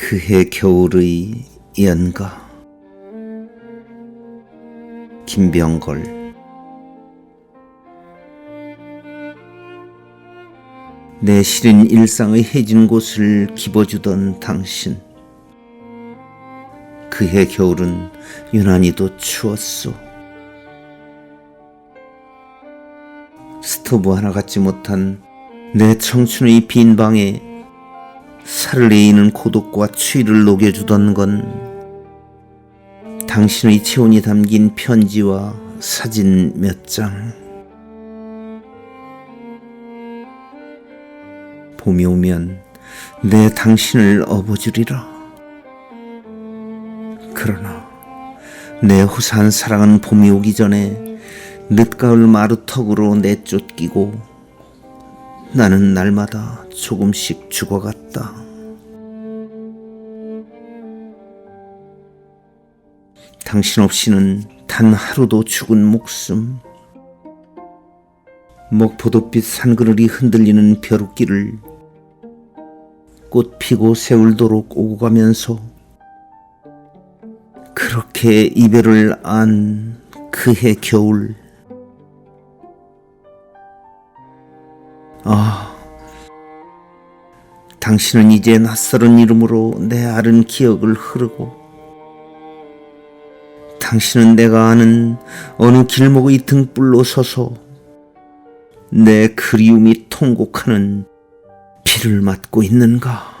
그해 겨울의 연가. 김병걸. 내 시린 일상의 해진 곳을 기버주던 당신. 그해 겨울은 유난히도 추웠소. 스토브 하나 갖지 못한 내 청춘의 빈 방에 살을 내이는 고독과 추위를 녹여주던 건 당신의 체온이 담긴 편지와 사진 몇 장. 봄이 오면 내 당신을 업어주리라. 그러나 내 호사한 사랑은 봄이 오기 전에 늦가을 마루턱으로 내쫓기고 나는 날마다 조금씩 죽어갔다. 당신 없이는 단 하루도 죽은 목숨. 먹포도빛 산그늘이 흔들리는 벼룩길을 꽃 피고 세울도록 오고 가면서 그렇게 이별을 안 그해 겨울. 아, 당신은 이제 낯설은 이름으로 내 아른 기억을 흐르고, 당신은 내가 아는 어느 길목의 등불로 서서 내 그리움이 통곡하는 비를 맞고 있는가?